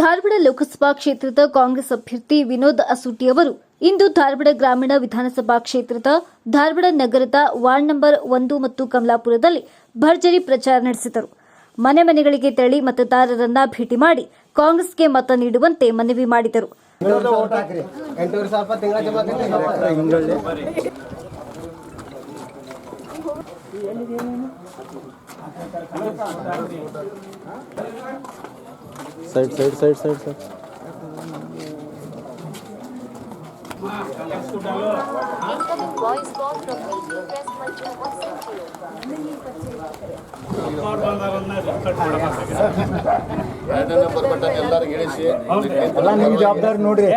ಧಾರವಾಡ ಲೋಕಸಭಾ ಕ್ಷೇತ್ರದ ಕಾಂಗ್ರೆಸ್ ಅಭ್ಯರ್ಥಿ ವಿನೋದ್ ಅಸೂಟಿ ಅವರು ಇಂದು ಧಾರವಾಡ ಗ್ರಾಮೀಣ ವಿಧಾನಸಭಾ ಕ್ಷೇತ್ರದ ಧಾರವಾಡ ನಗರದ ವಾರ್ಡ್ ನಂಬರ್ ಒಂದು ಮತ್ತು ಕಮಲಾಪುರದಲ್ಲಿ ಭರ್ಜರಿ ಪ್ರಚಾರ ನಡೆಸಿದರು. ಮನೆ ಮನೆಗಳಿಗೆ ತೆರಳಿ ಮತದಾರರನ್ನ ಭೇಟಿ ಮಾಡಿ ಕಾಂಗ್ರೆಸ್ಗೆ ಮತ ನೀಡುವಂತೆ ಮನವಿ ಮಾಡಿದರು. ಎಂಟೂವರೆ ಓಟ್ ಹಾಕ್ರಿ ಎಂಟೂವರೆ ಸಾವಿರ ರೂಪಾಯಿ ತಿಂಗಳ ಜಮಾ ಆಗ್ತೈತಿ side side side side side Incoming voice call from Radio Press Manchu WhatsApp you. ಎಲ್ಲ ನಿಮ್ಮ ಜವಾಬ್ದಾರಿ ನೋಡ್ರಿ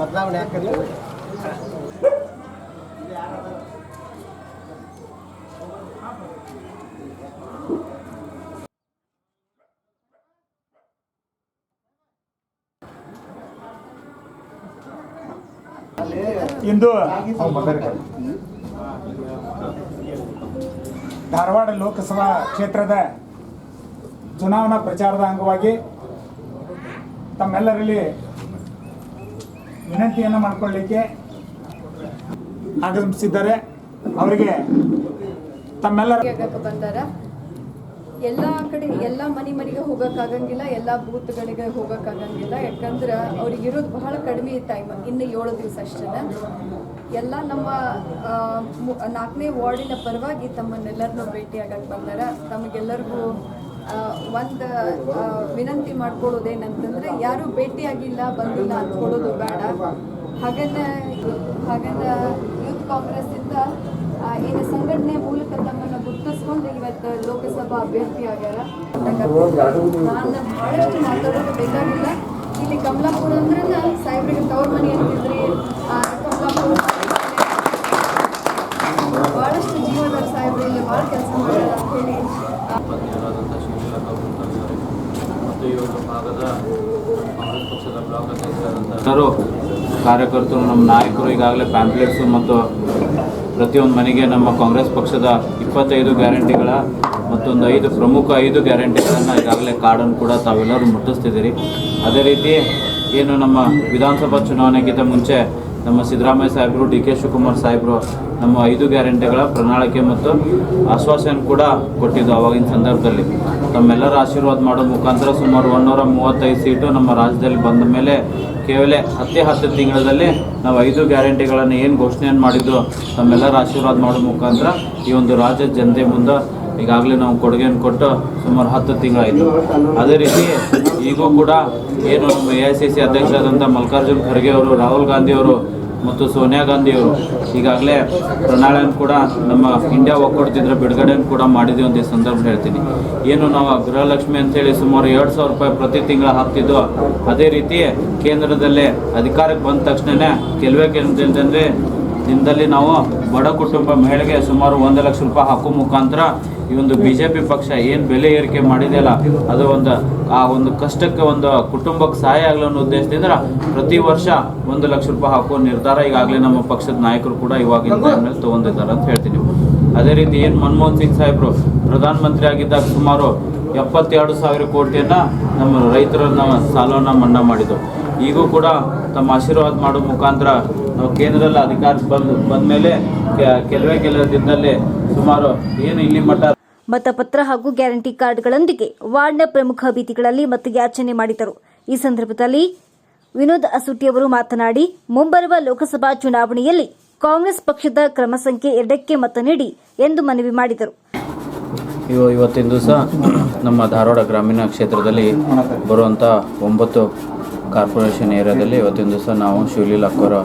ಬದಲಾವಣೆ ಯಾಕಂದ್ರೆ ಇಂದು ಧಾರವಾಡ ಲೋಕಸಭಾ ಕ್ಷೇತ್ರದ ಚುನಾವಣಾ ಪ್ರಚಾರದ ಅಂಗವಾಗಿ ತಮ್ಮೆಲ್ಲರಲ್ಲಿ ವಿನಂತಿಯನ್ನು ಮಾಡಿಕೊಳ್ಳಿಕ್ಕೆ ಆಗಮಿಸಿದ್ದಾರೆ. ಅವರಿಗೆ ತಮ್ಮೆಲ್ಲರ ಬಂದಾರ ಎಲ್ಲ ಕಡೆ ಎಲ್ಲ ಮನೆ ಮನೆಗೆ ಹೋಗೋಕ್ಕಾಗಂಗಿಲ್ಲ ಎಲ್ಲ ಬೂತ್ಗಳಿಗೆ ಹೋಗೋಕ್ಕಾಗಂಗಿಲ್ಲ. ಯಾಕಂದ್ರೆ ಅವ್ರಿಗೆ ಇರೋದು ಬಹಳ ಕಡಿಮೆ ಟೈಮ್ ಇನ್ನು ಏಳು ದಿವಸ ಅಷ್ಟೇ ಎಲ್ಲ ನಮ್ಮ ನಾಲ್ಕನೇ ವಾರ್ಡಿನ ಪರವಾಗಿ ತಮ್ಮನ್ನೆಲ್ಲರನ್ನೂ ಭೇಟಿ ಆಗಕ್ಕೆ ಬಂದಾರ. ತಮಗೆಲ್ಲರಿಗೂ ಒಂದು ವಿನಂತಿ ಮಾಡ್ಕೊಳ್ಳೋದೇನಂತಂದ್ರೆ ಯಾರೂ ಭೇಟಿಯಾಗಿಲ್ಲ ಬಂದಿಲ್ಲ ಅಂದ್ಕೊಳ್ಳೋದು ಬೇಡ. ಹಾಗನ್ನ ಹಾಗೆ ಯೂತ್ ಕಾಂಗ್ರೆಸ್ಸಿಂದ ಆ, ಏನು ಸಂಘಟನೆ ಮೂಲಕ ತಮ್ಮನ್ನು ಗುರುತಿಸ್ಕೊಂಡು ಇವತ್ತು ಲೋಕಸಭಾ ಅಭ್ಯರ್ಥಿ ಆಗ್ಯಾರ. ನಾನು ಬಹಳಷ್ಟು ಮಾತಾಡೋದು ಬೇಕಾಗಿಲ್ಲ. ಇಲ್ಲಿ ಕಮಲಾಪುರ ಅಂದ್ರೆ ಸಾಹೇಬ್ರಿಗೆ ತವ್ರ ಮನೆ ಅಂತಿದ್ರಿ ಕಮಲಾಪುರ ಬಹಳಷ್ಟು ಜೀವನ ಸಾಹೇಬ್ರು ಇಲ್ಲಿ ಭಾಳ ಕೆಲಸ ಮಾಡ್ಯಾರ ಅಂತ ಹೇಳಿ. ಮತ್ತು ಈ ಒಂದು ಭಾಗದ ಕಾಂಗ್ರೆಸ್ ಪಕ್ಷದ ಬ್ಲಾಕ್ ಕಾರ್ಯಕರ್ತರು, ನಮ್ಮ ನಾಯಕರು ಈಗಾಗಲೇ ಪ್ಯಾಂಪ್ಲೆಟ್ಸು ಮತ್ತು ಪ್ರತಿಯೊಂದು ಮನೆಗೆ ನಮ್ಮ ಕಾಂಗ್ರೆಸ್ ಪಕ್ಷದ ಇಪ್ಪತ್ತೈದು ಗ್ಯಾರಂಟಿಗಳ ಮತ್ತೊಂದು ಐದು ಪ್ರಮುಖ ಐದು ಗ್ಯಾರಂಟಿಗಳನ್ನು ಈಗಾಗಲೇ ಕಾರ್ಡನ್ನು ಕೂಡ ತಾವೆಲ್ಲರೂ ಮುಟ್ಟಿಸ್ತಿದ್ದೀರಿ. ಅದೇ ರೀತಿ ಏನು ನಮ್ಮ ವಿಧಾನಸಭಾ ಚುನಾವಣೆಗಿಂತ ಮುಂಚೆ ನಮ್ಮ ಸಿದ್ದರಾಮಯ್ಯ ಸಾಹೇಬರು, ಡಿ ಕೆ ಶಿವಕುಮಾರ್ ಸಾಹೇಬರು ನಮ್ಮ ಐದು ಗ್ಯಾರಂಟಿಗಳ ಪ್ರಣಾಳಿಕೆ ಮತ್ತು ಆಶ್ವಾಸನೆ ಕೂಡ ಕೊಟ್ಟಿದ್ದು ಆವಾಗಿನ ಸಂದರ್ಭದಲ್ಲಿ. ತಮ್ಮೆಲ್ಲರ ಆಶೀರ್ವಾದ ಮಾಡೋ ಮುಖಾಂತರ ಸುಮಾರು ಒಂದೂರ ಮೂವತ್ತೈದು ಸೀಟು ನಮ್ಮ ರಾಜ್ಯದಲ್ಲಿ ಬಂದ ಮೇಲೆ ಕೇವಲ ಹತ್ತೇ ಹತ್ತು ತಿಂಗಳಲ್ಲಿ ನಾವು ಐದು ಗ್ಯಾರಂಟಿಗಳನ್ನು ಏನು ಘೋಷಣೆಯನ್ನು ಮಾಡಿದ್ದು ತಮ್ಮೆಲ್ಲರ ಆಶೀರ್ವಾದ ಮಾಡೋ ಮುಖಾಂತರ ಈ ಒಂದು ರಾಜ್ಯದ ಜನತೆ ಮುಂದೆ ಈಗಾಗಲೇ ನಾವು ಕೊಡುಗೆಯನ್ನು ಕೊಟ್ಟು ಸುಮಾರು ಹತ್ತು ತಿಂಗಳಾಯಿತು. ಅದೇ ರೀತಿ ಈಗೂ ಕೂಡ ಏನು ಎ ಐ ಸಿ ಸಿ ಅಧ್ಯಕ್ಷರಾದಂಥ ಮಲ್ಲಿಕಾರ್ಜುನ್ ಖರ್ಗೆ ಅವರು, ರಾಹುಲ್ ಗಾಂಧಿ ಅವರು ಮತ್ತು ಸೋನಿಯಾ ಗಾಂಧಿ ಅವರು ಈಗಾಗಲೇ ಪ್ರಣಾಳಿಕೆಯನ್ನು ಕೂಡ ನಮ್ಮ ಇಂಡಿಯಾ ಒಕ್ಕೂಟದಿಂದ ಬಿಡುಗಡೆಯನ್ನು ಕೂಡ ಮಾಡಿದ್ದೀವಿ ಅಂತ ಈ ಸಂದರ್ಭ ಹೇಳ್ತೀನಿ. ಏನು ನಾವು ಗೃಹಲಕ್ಷ್ಮಿ ಅಂತೇಳಿ ಸುಮಾರು ಎರಡು ಸಾವಿರ ರೂಪಾಯಿ ಪ್ರತಿ ತಿಂಗಳ ಹಾಕ್ತಿದ್ದೋ ಅದೇ ರೀತಿ ಕೇಂದ್ರದಲ್ಲೇ ಅಧಿಕಾರಕ್ಕೆ ಬಂದ ತಕ್ಷಣವೇ ಕೆಲವೇ ಕೆಲಸದಲ್ಲಿ ದಿನದಲ್ಲಿ ನಾವು ಬಡ ಕುಟುಂಬ ಮಹಿಳೆಗೆ ಸುಮಾರು ಒಂದು ಲಕ್ಷ ರೂಪಾಯಿ ಹಾಕೋ ಮುಖಾಂತರ ಈ ಒಂದು ಬಿ ಜೆ ಪಿ ಪಕ್ಷ ಏನು ಬೆಲೆ ಏರಿಕೆ ಮಾಡಿದೆಯಲ್ಲ ಅದು ಒಂದು ಆ ಒಂದು ಕಷ್ಟಕ್ಕೆ ಒಂದು ಕುಟುಂಬಕ್ಕೆ ಸಹಾಯ ಆಗಲಿ ಅನ್ನೋ ಉದ್ದೇಶದಿಂದ ಪ್ರತಿ ವರ್ಷ ಒಂದು ಲಕ್ಷ ರೂಪಾಯಿ ಹಾಕೋ ನಿರ್ಧಾರ ಈಗಾಗಲೇ ನಮ್ಮ ಪಕ್ಷದ ನಾಯಕರು ಕೂಡ ಇವಾಗಿಂದ ಮೇಲೆ ತೊಗೊಂಡಿದ್ದಾರೆ ಅಂತ ಹೇಳ್ತೀನಿ. ಅದೇ ರೀತಿ ಏನು ಮನಮೋಹನ್ ಸಿಂಗ್ ಸಾಹೇಬರು, ಪ್ರಧಾನಮಂತ್ರಿ ಆಗಿದ್ದಾಗ ಸುಮಾರು ಎಪ್ಪತ್ತೆರಡು ಸಾವಿರ ಕೋಟಿಯನ್ನು ನಮ್ಮ ರೈತರನ್ನ ಸಾಲವನ್ನು ಮನ್ನಾ ಮಾಡಿದ್ದು ಈಗೂ ಕೂಡ ತಮ್ಮ ಆಶೀರ್ವಾದ ಮಾಡೋ ಮುಖಾಂತರ ನಾವು ಕೇಂದ್ರದಲ್ಲಿ ಅಧಿಕಾರಕ್ಕೆ ಬಂದು ಬಂದಮೇಲೆ ಕೆಲವೇ ಕೆಲವೇ ದಿನದಲ್ಲಿ ಸುಮಾರು ಏನು ಇಲ್ಲಿ ಮಟ್ಟ ಮತಪತ್ರ ಹಾಗೂ ಗ್ಯಾರಂಟಿ ಕಾರ್ಡ್ಗಳೊಂದಿಗೆ ವಾರ್ಡ್ನ ಪ್ರಮುಖ ಬೀದಿಗಳಲ್ಲಿ ಮತಯಾಚನೆ ಮಾಡಿದರು. ಈ ಸಂದರ್ಭದಲ್ಲಿ ವಿನೋದ್ ಅಸುಟಿ ಅವರು ಮಾತನಾಡಿ ಮುಂಬರುವ ಲೋಕಸಭಾ ಚುನಾವಣೆಯಲ್ಲಿ ಕಾಂಗ್ರೆಸ್ ಪಕ್ಷದ ಕ್ರಮ ಸಂಖ್ಯೆ ಎರಡಕ್ಕೆ ಮತ ನೀಡಿ ಎಂದು ಮನವಿ ಮಾಡಿದರು. ಇವ ಇವತ್ತಿನ ದಿವಸ ನಮ್ಮ ಧಾರವಾಡ ಗ್ರಾಮೀಣ ಕ್ಷೇತ್ರದಲ್ಲಿ ಬರುವಂತಹ ಒಂಬತ್ತು ಕಾರ್ಪೊರೇಷನ್ ಏರಿಯಾದಲ್ಲಿ ಇವತ್ತಿನ ದಿವಸ ನಾವು ಶಿವಲೀಲ ಅಕ್ಕವರ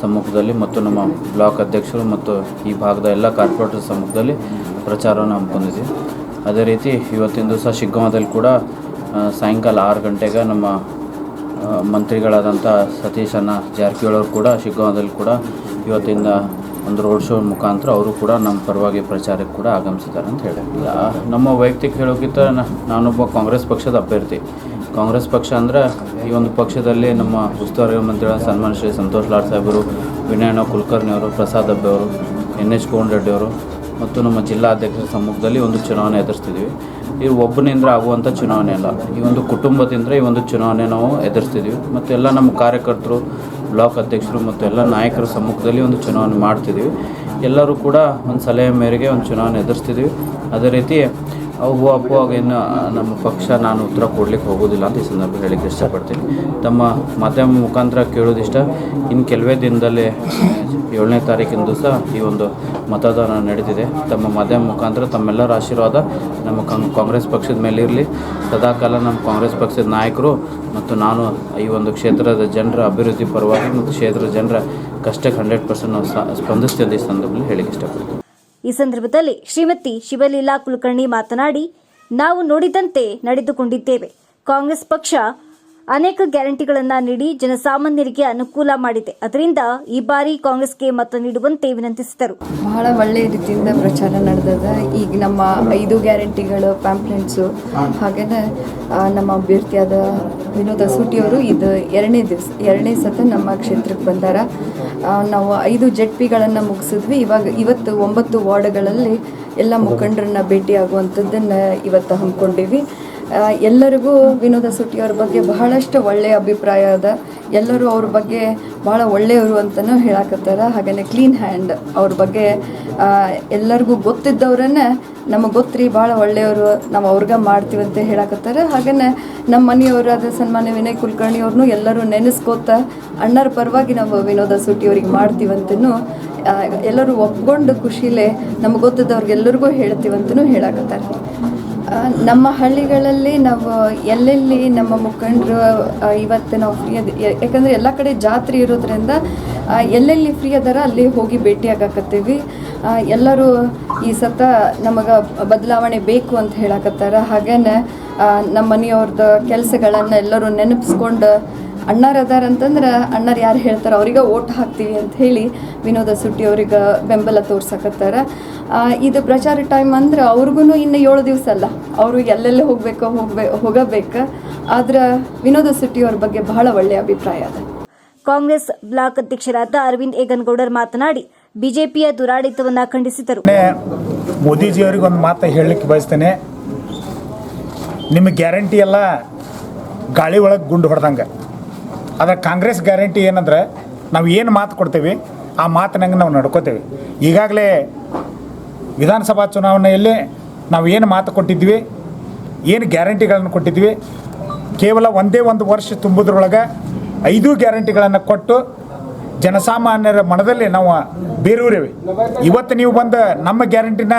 ಸಮ್ಮುಖದಲ್ಲಿ ಮತ್ತು ನಮ್ಮ ಬ್ಲಾಕ್ ಅಧ್ಯಕ್ಷರು ಮತ್ತು ಈ ಭಾಗದ ಎಲ್ಲ ಕಾರ್ಪೊರೇಟರ್ ಸಮ್ಮುಖದಲ್ಲಿ ಪ್ರಚಾರವನ್ನು ಹಮ್ಮಿಕೊಂಡಿದ್ವಿ ಅದೇ ರೀತಿ ಇವತ್ತಿನ ದಿವಸ ಶಿಗ್ಗಾಂವದಲ್ಲಿ ಕೂಡ ಸಾಯಂಕಾಲ ಆರು ಗಂಟೆಗೆ ನಮ್ಮ ಮಂತ್ರಿಗಳಾದಂಥ ಸತೀಶ್ ಅಣ್ಣ ಜಾರಕಿಹೊಳಿ ಅವರು ಕೂಡ ಶಿಗ್ಗಾಂವದಲ್ಲಿ ಕೂಡ ಇವತ್ತಿಂದ ಒಂದು ರೋಡ್ ಶೋ ಮುಖಾಂತರ ಅವರು ಕೂಡ ನಮ್ಮ ಪರವಾಗಿ ಪ್ರಚಾರಕ್ಕೆ ಕೂಡ ಆಗಮಿಸಿದ್ದಾರೆ ಅಂತ ಹೇಳಿ ನಮ್ಮ ವೈಯಕ್ತಿಕ ಹೇಳೋಕ್ಕಿಂತ ನಾನೊಬ್ಬ ಕಾಂಗ್ರೆಸ್ ಪಕ್ಷದ ಅಭ್ಯರ್ಥಿ. ಕಾಂಗ್ರೆಸ್ ಪಕ್ಷ ಅಂದರೆ ಈ ಒಂದು ಪಕ್ಷದಲ್ಲಿ ನಮ್ಮ ಉಸ್ತುವಾರಿ ಮಂತ್ರಿಗಳ ಸನ್ಮಾನ್ ಶ್ರೀ ಸಂತೋಷ್ ಲಾಡ್ ಸಾಹೇಬರು, ವಿನಯಣ್ಣ ಕುಲಕರ್ಣಿ ಅವರು ಪ್ರಸಾದ್ ಅಬ್ಬೆ ಅವರು, ಎನ್ ಎಚ್ ಕೋನ್ ಮತ್ತು ನಮ್ಮ ಜಿಲ್ಲಾಧ್ಯಕ್ಷರ ಸಮ್ಮುಖದಲ್ಲಿ ಒಂದು ಚುನಾವಣೆ ಎದುರಿಸ್ತಿದ್ವಿ. ಇವ್ರು ಒಬ್ಬನಿಂದ ಆಗುವಂಥ ಚುನಾವಣೆ ಅಲ್ಲ. ಈ ಒಂದು ಕುಟುಂಬದಿಂದ ಈ ಒಂದು ಚುನಾವಣೆ ನಾವು ಎದುರಿಸ್ತಿದ್ದೀವಿ ಮತ್ತು ಎಲ್ಲ ನಮ್ಮ ಕಾರ್ಯಕರ್ತರು, ಬ್ಲಾಕ್ ಅಧ್ಯಕ್ಷರು ಮತ್ತು ಎಲ್ಲ ನಾಯಕರ ಸಮ್ಮುಖದಲ್ಲಿ ಒಂದು ಚುನಾವಣೆ ಮಾಡ್ತಿದ್ದೀವಿ ಎಲ್ಲರೂ ಕೂಡ ಒಂದು ಸಲಹೆ ಮೇರೆಗೆ ಒಂದು ಚುನಾವಣೆ ಎದುರಿಸ್ತಿದ್ವಿ. ಅದೇ ರೀತಿ ಅವು ಅಪ್ಪು ಏನು ನಮ್ಮ ಪಕ್ಷ ನಾನು ಉತ್ತರ ಕೊಡ್ಲಿಕ್ಕೆ ಹೋಗೋದಿಲ್ಲ ಅಂತ ಈ ಸಂದರ್ಭ ಹೇಳಿಕ್ಕೆ ಇಷ್ಟಪಡ್ತೀನಿ. ತಮ್ಮ ಮಾಧ್ಯಮ ಮುಖಾಂತರ ಕೇಳೋದಿಷ್ಟ. ಇನ್ನು ಕೆಲವೇ ದಿನದಲ್ಲಿ ಏಳನೇ ತಾರೀಕಿನ ದಿವಸ ಈ ಒಂದು ಮತದಾನ ನಡೀತಿದೆ. ತಮ್ಮ ಮಾಧ್ಯಮ ಮುಖಾಂತರ ತಮ್ಮೆಲ್ಲರ ಆಶೀರ್ವಾದ ನಮ್ಮ ಕಾಂಗ್ರೆಸ್ ಪಕ್ಷದ ಮೇಲೆ ಇರಲಿ. ಸದಾಕಾಲ ನಮ್ಮ ಕಾಂಗ್ರೆಸ್ ಪಕ್ಷದ ನಾಯಕರು ಮತ್ತು ನಾನು ಈ ಒಂದು ಕ್ಷೇತ್ರದ ಜನರ ಅಭಿವೃದ್ಧಿ ಪರವಾಗಿ ಮತ್ತು ಕ್ಷೇತ್ರದ ಜನರ ಕಷ್ಟಕ್ಕೆ ಹಂಡ್ರೆಡ್ ಪರ್ಸೆಂಟ್ ನಾವು ಸ್ಪಂದಿಸ್ತೀವಿ ಈ ಸಂದರ್ಭದಲ್ಲಿ ಹೇಳಿಕ್ಕೆ ಇಷ್ಟಪಡ್ತೀನಿ. ಈ ಸಂದರ್ಭದಲ್ಲಿ ಶ್ರೀಮತಿ ಶಿವಲೀಲಾ ಕುಲಕರ್ಣಿ ಮಾತನಾಡಿ ನಾವು ನೋಡಿದಂತೆ ನಡೆದುಕೊಂಡಿದ್ದೇವೆ. ಕಾಂಗ್ರೆಸ್ ಪಕ್ಷ ಅನೇಕ ಗ್ಯಾರಂಟಿಗಳನ್ನು ನೀಡಿ ಜನಸಾಮಾನ್ಯರಿಗೆ ಅನುಕೂಲ ಮಾಡಿದೆ. ಅದರಿಂದ ಈ ಬಾರಿ ಕಾಂಗ್ರೆಸ್ಗೆ ಮತ ನೀಡುವಂತೆ ವಿನಂತಿಸಿದರು. ಬಹಳ ಒಳ್ಳೆಯ ರೀತಿಯಿಂದ ಪ್ರಚಾರ ನಡೆದದ. ಈಗ ನಮ್ಮ ಐದು ಗ್ಯಾರಂಟಿಗಳು ಪ್ಯಾಂಪ್ಲೆಟ್ಸು ಹಾಗೆಯೇ ನಮ್ಮ ಅಭ್ಯರ್ಥಿಯಾದ ವಿನೋದ ಸೂಟಿಯವರು ಇದು ಎರಡನೇ ದಿವಸ, ಎರಡನೇ ಸತ ನಮ್ಮ ಕ್ಷೇತ್ರಕ್ಕೆ ಬಂದಾರ. ನಾವು ಐದು ಜೆಡ್ ಪಿಗಳನ್ನು ಮುಗಿಸಿದ್ವಿ. ಇವಾಗ ಇವತ್ತು ಒಂಬತ್ತು ವಾರ್ಡ್ಗಳಲ್ಲಿ ಎಲ್ಲ ಮುಖಂಡರನ್ನ ಭೇಟಿಯಾಗುವಂಥದ್ದನ್ನು ಇವತ್ತು ಹಮ್ಮಿಕೊಂಡಿವಿ. ಎಲ್ಲರಿಗೂ ವಿನೋದ ಸುಟ್ಟಿಯವ್ರ ಬಗ್ಗೆ ಬಹಳಷ್ಟು ಒಳ್ಳೆಯ ಅಭಿಪ್ರಾಯ ಅದ. ಎಲ್ಲರೂ ಅವ್ರ ಬಗ್ಗೆ ಭಾಳ ಒಳ್ಳೆಯವರು ಅಂತಲೂ ಹೇಳಕತ್ತಾರ. ಹಾಗೆಯೇ ಕ್ಲೀನ್ ಹ್ಯಾಂಡ್ ಅವ್ರ ಬಗ್ಗೆ ಎಲ್ಲರಿಗೂ ಗೊತ್ತಿದ್ದವ್ರನ್ನ ನಮಗೆ ಗೊತ್ತ್ರಿ ಭಾಳ ಒಳ್ಳೆಯವರು ನಾವು ಅವ್ರಿಗೆ ಮಾಡ್ತೀವಿ ಅಂತ ಹೇಳಕತ್ತಾರ. ಹಾಗೆಯೇ ನಮ್ಮ ಮನೆಯವರಾದ ಸನ್ಮಾನ್ಯ ವಿನಯ್ ಕುಲಕರ್ಣಿ ಅವ್ರನ್ನೂ ಎಲ್ಲರೂ ನೆನೆಸ್ಕೋತ ಅಣ್ಣರ ಪರವಾಗಿ ನಾವು ವಿನೋದ ಅವ್ರಿಗೆ ಮಾಡ್ತೀವಂತನೂ ಎಲ್ಲರೂ ಒಪ್ಕೊಂಡು ಖುಷಿಲೇ ನಮಗೆ ಗೊತ್ತಿದ್ದವ್ರಿಗೆಲ್ಲರಿಗೂ ಹೇಳ್ತೀವಂತನೂ ಹೇಳಕತ್ತಾರೆ. ನಮ್ಮ ಹಳ್ಳಿಗಳಲ್ಲಿ ನಾವು ಎಲ್ಲೆಲ್ಲಿ ನಮ್ಮ ಮುಖಂಡರು ಇವತ್ತು ನಾವು ಫ್ರೀ ಅದ ಯಾಕಂದರೆ ಎಲ್ಲ ಕಡೆ ಜಾತ್ರೆ ಇರೋದ್ರಿಂದ ಎಲ್ಲೆಲ್ಲಿ ಫ್ರೀ ಅದಾರ ಅಲ್ಲಿ ಹೋಗಿ ಭೇಟಿ ಆಗಾಕತ್ತೀವಿ. ಎಲ್ಲರೂ ಈ ಸತ ನಮಗೆ ಬದಲಾವಣೆ ಬೇಕು ಅಂತ ಹೇಳಕತ್ತಾರ. ಹಾಗೇನೆ ನಮ್ಮ ಮನೆಯವ್ರದ್ದು ಕೆಲಸಗಳನ್ನು ಎಲ್ಲರೂ ನೆನಪಿಸ್ಕೊಂಡು ಅಣ್ಣಾರು ಅದಾರ ಅಂತಂದ್ರೆ ಅಣ್ಣಾರು ಯಾರು ಹೇಳ್ತಾರೆ ಅವ್ರಿಗೆ ಓಟ್ ಹಾಕ್ತೀವಿ ಅಂತ ಹೇಳಿ ವಿನೋದ ಸುಟ್ಟಿ ಅವ್ರಿಗೆ ಬೆಂಬಲ ತೋರ್ಸಕತ್ತಾರ. ಇದು ಪ್ರಚಾರ ಟೈಮ್ ಅಂದ್ರೆ ಅವ್ರಿಗೂ ಇನ್ನು ಏಳು ದಿವಸ ಅಲ್ಲ ಅವರು ಎಲ್ಲೆಲ್ಲಿ ಹೋಗ್ಬೇಕು ಹೋಗ್ಬೇ ಹೋಗಬೇಕು. ಆದ್ರೆ ವಿನೋದ ಸುಟ್ಟಿ ಅವ್ರ ಬಗ್ಗೆ ಬಹಳ ಒಳ್ಳೆಯ ಅಭಿಪ್ರಾಯ ಅದ. ಕಾಂಗ್ರೆಸ್ ಬ್ಲಾಕ್ ಅಧ್ಯಕ್ಷರಾದ ಅರವಿಂದ್ ಏಗನ್ಗೌಡರ್ ಮಾತನಾಡಿ ಬಿಜೆಪಿಯ ದುರಾಡಳಿತವನ್ನ ಖಂಡಿಸಿದರು. ಮೋದಿಜಿಯವರಿಗೆ ಒಂದು ಮಾತು ಹೇಳಲಿಕ್ಕೆ ಬಯಸ್ತೇನೆ. ನಿಮ್ಮ ಗ್ಯಾರಂಟಿ ಎಲ್ಲ ಗಾಳಿ ಒಳಗೆ ಗುಂಡು ಹೊಡೆದಂಗೆ. ಆದರೆ ಕಾಂಗ್ರೆಸ್ ಗ್ಯಾರಂಟಿ ಏನಂದ್ರೆ ನಾವು ಏನು ಮಾತು ಕೊಡ್ತೇವೆ, ಆ ಮಾತಿನಂಗೆ ನಾವು ನಡ್ಕೋತೇವೆ. ಈಗಾಗಲೇ ವಿಧಾನಸಭಾ ಚುನಾವಣೆಯಲ್ಲಿ ನಾವು ಏನು ಮಾತು ಕೊಟ್ಟಿದ್ವಿ, ಏನು ಗ್ಯಾರಂಟಿಗಳನ್ನು ಕೊಟ್ಟಿದ್ವಿ, ಕೇವಲ ಒಂದೇ ಒಂದು ವರ್ಷ ತುಂಬುದ್ರೊಳಗೆ ಐದು ಗ್ಯಾರಂಟಿಗಳನ್ನು ಕೊಟ್ಟು ಜನಸಾಮಾನ್ಯರ ಮನದಲ್ಲಿ ನಾವು ಬೇರೂರಿವೆ. ಇವತ್ತು ನೀವು ಬಂದು ನಮ್ಮ ಗ್ಯಾರಂಟಿನ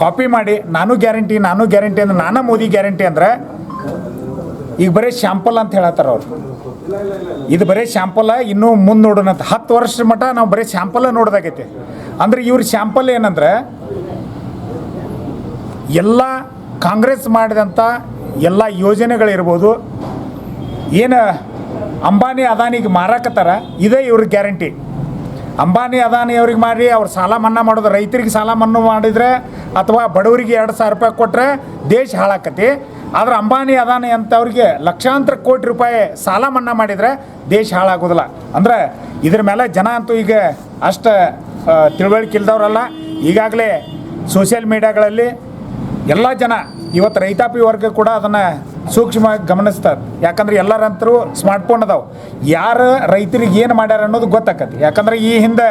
ಕಾಪಿ ಮಾಡಿ, ನಾನು ಗ್ಯಾರಂಟಿ ನಾನು ಗ್ಯಾರಂಟಿ ಅಂದ್ರೆ ನಾನು ಮೋದಿ ಗ್ಯಾರಂಟಿ ಅಂದ್ರೆ ಈಗ ಬರೀ ಶ್ಯಾಂಪಲ್ ಅಂತ ಹೇಳತ್ತಾರ ಅವ್ರು. ಇದು ಬರೀ ಶ್ಯಾಂಪಲ್, ಇನ್ನೂ ಮುಂದೆ ನೋಡೋಣ ಹತ್ತು ವರ್ಷ ಮಟ್ಟ ನಾವು ಬರೀ ಶ್ಯಾಂಪಲ್ ನೋಡ್ದಾಗೈತಿ. ಅಂದ್ರೆ ಇವ್ರ ಶ್ಯಾಂಪಲ್ ಏನಂದ್ರೆ, ಎಲ್ಲ ಕಾಂಗ್ರೆಸ್ ಮಾಡಿದಂಥ ಎಲ್ಲ ಯೋಜನೆಗಳಿರ್ಬೋದು, ಏನು ಅಂಬಾನಿ ಅದಾನಿಗೆ ಮಾರಾಕತ್ತಾರ, ಇದೇ ಇವ್ರ ಗ್ಯಾರಂಟಿ. ಅಂಬಾನಿ ಅದಾನಿ ಅವ್ರಿಗೆ ಮಾಡಿ ಅವ್ರು ಸಾಲ ಮನ್ನಾ ಮಾಡೋದು, ರೈತರಿಗೆ ಸಾಲ ಮನ್ನಾ ಮಾಡಿದರೆ, ಅಥವಾ ಬಡವರಿಗೆ ಎರಡು ಸಾವಿರ ರೂಪಾಯಿ ಕೊಟ್ಟರೆ ದೇಶ ಹಾಳಾಕತಿ ಆದ್ರೆ ಅಂಬಾನಿ ಅದಾನಿ ಅಂತವ್ರಿಗೆ ಲಕ್ಷಾಂತರ ಕೋಟಿ ರೂಪಾಯಿ ಸಾಲ ಮನ್ನಾ ಮಾಡಿದ್ರೆ ದೇಶ ಹಾಳಾಗೋದಿಲ್ಲ. ಅಂದ್ರೆ ಇದ್ರ ಮೇಲೆ ಜನ ಅಂತೂ ಈಗ ಅಷ್ಟು ತಿಳುವಳಿಕೆ ಇಲ್ದವ್ರಲ್ಲ. ಈಗಾಗಲೇ ಸೋಷಿಯಲ್ ಮೀಡಿಯಾಗಳಲ್ಲಿ ಎಲ್ಲ ಜನ, ಇವತ್ತು ರೈತಾಪಿ ವರ್ಗ ಕೂಡ ಅದನ್ನು ಸೂಕ್ಷ್ಮವಾಗಿ ಗಮನಿಸ್ತಾರೆ. ಯಾಕಂದ್ರೆ ಎಲ್ಲರಂತರೂ ಸ್ಮಾರ್ಟ್ಫೋನ್ ಅದಾವೆ. ಯಾರು ರೈತರಿಗೆ ಏನು ಮಾಡ್ಯಾರ ಅನ್ನೋದು ಗೊತ್ತಾಕತಿ ಯಾಕಂದ್ರೆ ಈ ಹಿಂದೆ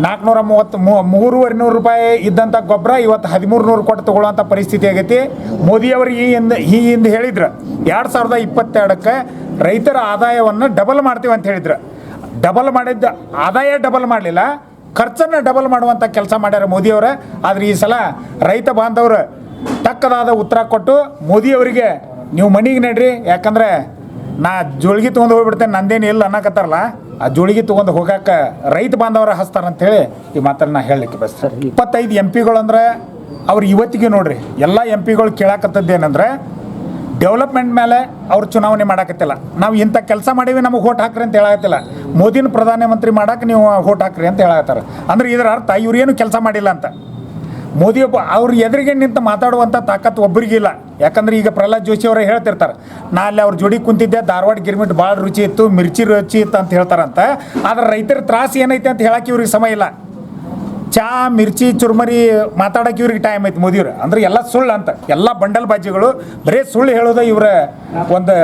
ನಾಲ್ಕುನೂರ ಮೂವತ್ತು ಮೂ- ಮೂರುವರೆ ನೂರು ರೂಪಾಯಿ ಇದ್ದಂಥ ಗೊಬ್ಬರ ಇವತ್ತು ಹದಿಮೂರು ನೂರು ಕೊಟ್ಟು ತೊಗೊಳ್ಳೋಂಥ ಪರಿಸ್ಥಿತಿ ಆಗೈತಿ. ಮೋದಿಯವರು ಈ ಹಿಂದೆ ಈ ಹಿಂದೆ ಹೇಳಿದ್ರು, ಎರಡು ಸಾವಿರದ ಇಪ್ಪತ್ತೆರಡಕ್ಕೆ ರೈತರ ಆದಾಯವನ್ನು ಡಬಲ್ ಮಾಡ್ತೀವಿ ಅಂತ ಹೇಳಿದ್ರು. ಡಬಲ್ ಮಾಡಿದ್ದ, ಆದಾಯ ಡಬಲ್ ಮಾಡಲಿಲ್ಲ, ಖರ್ಚನ್ನು ಡಬಲ್ ಮಾಡುವಂಥ ಕೆಲಸ ಮಾಡ್ಯಾರ ಮೋದಿಯವರ ಆದರೆ ಈ ಸಲ ರೈತ ಬಾಂಧವರು ತಕ್ಕದಾದ ಉತ್ತರ ಕೊಟ್ಟು ಮೋದಿಯವರಿಗೆ ನೀವು ಮನೆಗೆ ನಡ್ರಿ, ಯಾಕಂದ್ರೆ ನಾ ಜೋಳಿಗೆ ತೊಗೊಂಡು ಹೋಗ್ಬಿಡ್ತೇನೆ, ನಂದೇನು ಇಲ್ಲ ಅನ್ನಕತ್ತಾರಲ್ಲ. ಆ ಜೋಳಿಗೆ ತೊಗೊಂಡು ಹೋಗಾಕ ರೈತ ಬಾಂಧವರ ಹಸ್ತಾರ ಅಂತೇಳಿ ಈ ಮಾತನ್ನ ನಾ ಹೇಳಲಿಕ್ಕೆ ಬಯಸ್ತೇನೆ. ಇಪ್ಪತ್ತೈದು ಎಂ ಪಿಗಳು ಅಂದ್ರೆ ಅವ್ರು ಇವತ್ತಿಗೆ ನೋಡ್ರಿ ಎಲ್ಲ ಎಂ ಪಿಗಳು ಕೇಳಾಕತ್ತದ್ದು ಏನಂದ್ರೆ ಡೆವಲಪ್ಮೆಂಟ್ ಮೇಲೆ ಅವ್ರು ಚುನಾವಣೆ ಮಾಡಾಕತ್ತಿಲ್ಲ. ನಾವು ಇಂಥ ಕೆಲಸ ಮಾಡೀವಿ ನಮಗೆ ಓಟ್ ಹಾಕ್ರಿ ಅಂತ ಹೇಳಾಕತ್ತಿಲ್ಲ. ಮೋದಿನ ಪ್ರಧಾನಮಂತ್ರಿ ಮಾಡಕ್ಕೆ ನೀವು ಓಟ್ ಹಾಕ್ರಿ ಅಂತ ಹೇಳಾಗತ್ತಾರೆ ಅಂದ್ರೆ ಇದರ ಅರ್ಥ ಇವ್ರೇನು ಕೆಲಸ ಮಾಡಿಲ್ಲ ಅಂತ. ಮೋದಿ ಒಬ್ಬ ಅವ್ರ ಎದುರಿಗೆ ನಿಂತು ಮಾತಾಡುವಂಥ ತಾಕತ್ತು ಒಬ್ಬರಿಗಿಲ್ಲ ಯಾಕಂದ್ರೆ ಈಗ ಪ್ರಹ್ಲಾದ್ ಜೋಶಿ ಅವರೇ ಹೇಳ್ತಿರ್ತಾರೆ, ನಾ ಅಲ್ಲಿ ಅವ್ರ ಜೋಡಿ ಕುಂತಿದ್ದೆ, ಧಾರವಾಡ ಗಿರ್ಮಿಟ್ ಭಾಳ ರುಚಿ ಇತ್ತು, ಮಿರ್ಚಿ ರುಚಿ ಇತ್ತು ಅಂತ ಹೇಳ್ತಾರಂತ. ಆದ್ರೆ ರೈತರ ತ್ರಾಸ ಏನೈತೆ ಅಂತ ಹೇಳಕ್ಕೆ ಇವ್ರಿಗೆ ಸಮಯ ಇಲ್ಲ. ಚಾ, ಮಿರ್ಚಿ, ಚುರ್ಮರಿ ಮಾತಾಡಕ್ಕೆ ಇವ್ರಿಗೆ ಟೈಮ್ ಐತಿ ಮೋದಿಯವ್ರು. ಅಂದ್ರೆ ಎಲ್ಲ ಸುಳ್ಳು ಅಂತ. ಎಲ್ಲ ಬಂಡಲ್ ಬಾಜಿಗಳು ಬರೀ ಸುಳ್ಳು ಹೇಳೋದು ಇವರ ಒಂದು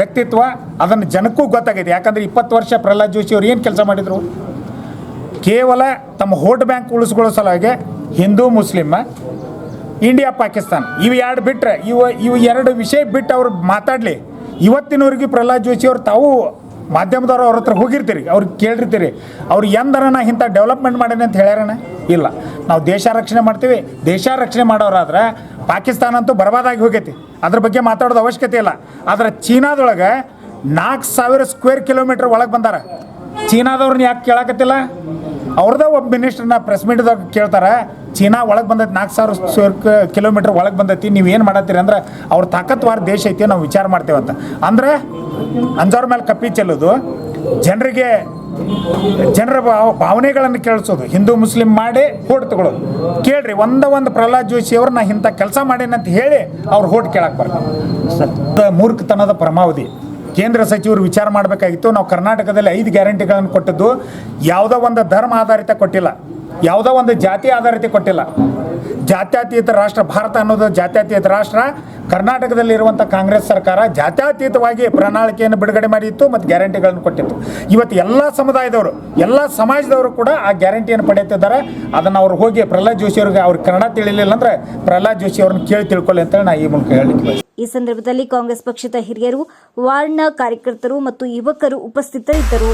ವ್ಯಕ್ತಿತ್ವ. ಅದನ್ನು ಜನಕ್ಕೂ ಗೊತ್ತಾಗೈತೆ. ಯಾಕಂದ್ರೆ ಇಪ್ಪತ್ತು ವರ್ಷ ಪ್ರಹ್ಲಾದ್ ಜೋಶಿ ಅವ್ರು ಏನು ಕೆಲಸ ಮಾಡಿದರು? ಕೇವಲ ತಮ್ಮ ಹೋಟ್ ಬ್ಯಾಂಕ್ ಉಳಿಸ್ಕೊಳ್ಳೋ ಸಲುವಾಗಿ ಹಿಂದೂ, ಮುಸ್ಲಿಮ, ಇಂಡಿಯಾ, ಪಾಕಿಸ್ತಾನ. ಇವು ಎರಡು ಬಿಟ್ಟರೆ ಇವು ಇವು ಎರಡು ವಿಷಯ ಬಿಟ್ಟು ಅವ್ರು ಮಾತಾಡಲಿ. ಇವತ್ತಿನವರೆಗೂ ಪ್ರಹ್ಲಾದ್ ಜೋಶಿ ಅವ್ರು ತಾವು ಮಾಧ್ಯಮದವ್ರು ಅವ್ರ ಹತ್ರ ಹೋಗಿರ್ತೀರಿ ಅವ್ರಿಗೆ ಕೇಳಿರ್ತೀರಿ. ಅವ್ರು ಎಂದರ ನಾ ಇಂಥ ಡೆವಲಪ್ಮೆಂಟ್ ಮಾಡೇನಿ ಅಂತ ಹೇಳ್ಯಾರಣ ಇಲ್ಲ. ನಾವು ದೇಶ ರಕ್ಷಣೆ ಮಾಡ್ತೀವಿ. ದೇಶ ರಕ್ಷಣೆ ಮಾಡೋರಾದ್ರೆ ಪಾಕಿಸ್ತಾನ ಅಂತೂ ಬರ್ಬಾದಾಗಿ ಹೋಗೈತಿ. ಅದ್ರ ಬಗ್ಗೆ ಮಾತಾಡೋದು ಅವಶ್ಯಕತೆ ಇಲ್ಲ. ಆದ್ರೆ ಚೀನಾದೊಳಗೆ ನಾಲ್ಕು ಸಾವಿರ ಸ್ಕ್ವೇರ್ ಕಿಲೋಮೀಟ್ರ್ ಒಳಗೆ ಬಂದಾರ. ಚೀನಾದವ್ರನ್ನ ಯಾಕೆ ಕೇಳಾಕತ್ತಿಲ್ಲ? ಅವ್ರದ್ದ ಒಬ್ಬ ಮಿನಿಸ್ಟರ್ನ ಪ್ರೆಸ್ ಮೀಟ್ದಾಗ ಕೇಳ್ತಾರೆ, ಚೀನಾ ಒಳಗೆ ಬಂದೈತಿ ನಾಲ್ಕು ಸಾವಿರ ಕಿಲೋಮೀಟ್ರ್ ಒಳಗೆ ಬಂದೈತಿ, ನೀವು ಏನು ಮಾಡತ್ತೀರಿ ಅಂದ್ರೆ ಅವ್ರ ತಾಕತ್ವಾರ ದೇಶ ಐತಿ ನಾವು ವಿಚಾರ ಮಾಡ್ತೇವೆ ಅಂತ. ಅಂದ್ರೆ ಅಂಜವ್ರ ಮೇಲೆ ಕಪ್ಪಿ ಚೆಲ್ಲೋದು, ಜನರಿಗೆ, ಜನರ ಭಾವ, ಭಾವನೆಗಳನ್ನು ಕೇಳಿಸೋದು, ಹಿಂದೂ ಮುಸ್ಲಿಂ ಮಾಡಿ ಹೋಟ್ ತಗೊಳ್ಳೋದು ಕೇಳ್ರಿ, ಒಂದ ಒಂದು ಪ್ರಹ್ಲಾದ್ ಜೋಶಿ ಅವ್ರು ನಾ ಇಂಥ ಕೆಲಸ ಮಾಡೇನಂತ ಹೇಳಿ ಅವ್ರು ಹೋಟ್ ಕೇಳಕ್ಕೆ ಬರ್ತಾರೆ. ಮೂರ್ಖತನದ ಪರಮಾವಧಿ. ಕೇಂದ್ರ ಸಚಿವರು ವಿಚಾರ ಮಾಡಬೇಕಾಗಿತ್ತು. ನಾವು ಕರ್ನಾಟಕದಲ್ಲಿ ಐದು ಗ್ಯಾರಂಟಿಗಳನ್ನು ಕೊಟ್ಟಿದ್ದು, ಯಾವುದೋ ಒಂದು ಧರ್ಮ ಆಧಾರಿತ ಕೊಟ್ಟಿಲ್ಲ. ಯಾವುದೋ ಒಂದು ಜಾತಿ ಆಧಾರಿತ ಕೊಟ್ಟಿಲ್ಲ. ಜಾತ್ಯತೀತ ರಾಷ್ಟ್ರ, ಭಾರತ ಅನ್ನೋದು ಜಾತ್ಯತೀತ ರಾಷ್ಟ್ರ. ಕರ್ನಾಟಕದಲ್ಲಿರುವಂಥ ಕಾಂಗ್ರೆಸ್ ಸರ್ಕಾರ ಜಾತ್ಯತೀತವಾಗಿ ಪ್ರಣಾಳಿಕೆಯನ್ನು ಬಿಡುಗಡೆ ಮಾಡಿತ್ತು ಮತ್ತು ಗ್ಯಾರಂಟಿಗಳನ್ನು ಕೊಟ್ಟಿತ್ತು. ಇವತ್ತು ಎಲ್ಲ ಸಮುದಾಯದವರು, ಎಲ್ಲ ಸಮಾಜದವರು ಕೂಡ ಆ ಗ್ಯಾರಂಟಿಯನ್ನು ಪಡೆಯುತ್ತಿದ್ದಾರೆ. ಅದನ್ನು ಅವ್ರು ಹೋಗಿ ಪ್ರಹ್ಲಾದ್ ಜೋಶಿ ಅವ್ರಿಗೆ ಅವ್ರ ಕನ್ನಡ ತಿಳಿಲಿಲ್ಲ ಅಂದ್ರೆ ಪ್ರಹ್ಲಾದ್ ಜೋಶಿ ಅವ್ರನ್ನ ಕೇಳಿ ತಿಳ್ಕೊಳ್ಳಿ ಅಂತೇಳಿ ನಾ ಈ ಮೂಲಕ ಹೇಳಲಿಕ್ಕೆ. ಈ ಸಂದರ್ಭದಲ್ಲಿ ಕಾಂಗ್ರೆಸ್ ಪಕ್ಷದ ಹಿರಿಯರು, ವಾರ್ಡ್ನ ಕಾರ್ಯಕರ್ತರು ಮತ್ತು ಯುವಕರು ಉಪಸ್ಥಿತರಿದ್ದರು.